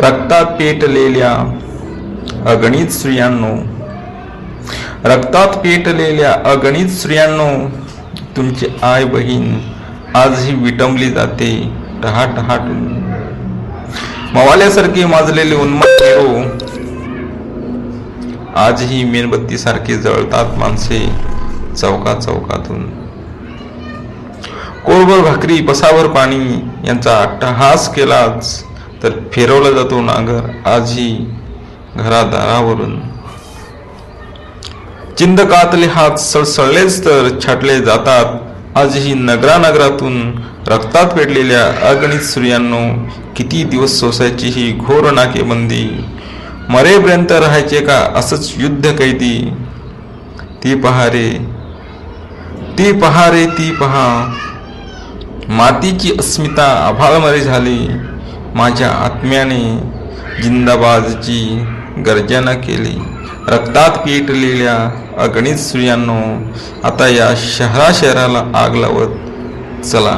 रक्तात पेटलेल्या अगणित स्त्रियांनो रक्तात पेटलेल्या अगणित स्त्रियांनो तुमची आय बहीण आजही विटंबली जाते. टहाटहाटून मवाल्यासारखे माजलेले उन्मत्त हिरो आजही मेणबत्तीसारखे जळतात माणसे चौका चौकातून कोरभर भाकरी पसावर पाणी यांचा अट्टहास केलाच. तर फिरवला जातो नागर आजही घरादारावरून चिंदकातले हात सळसळलेच तर छाटले जातात. आजही नगरानगरातून रक्तात पेटलेल्या अगणित स्त्रियांनो किती दिवस सोसायची ही घोर नाकेबंदी. मरेपर्यंत राहायचे का असंच युद्ध कैदी? ती पहा रे ती पहा रे ती पहा. मातीची अस्मिता आभाळमरे झाली. माझ्या आत्म्याने जिंदाबाजची गर्जना केली. रक्तात पेटलेल्या अगणित स्त्रियांनो आता या शहरा शहराला आग लावत चला.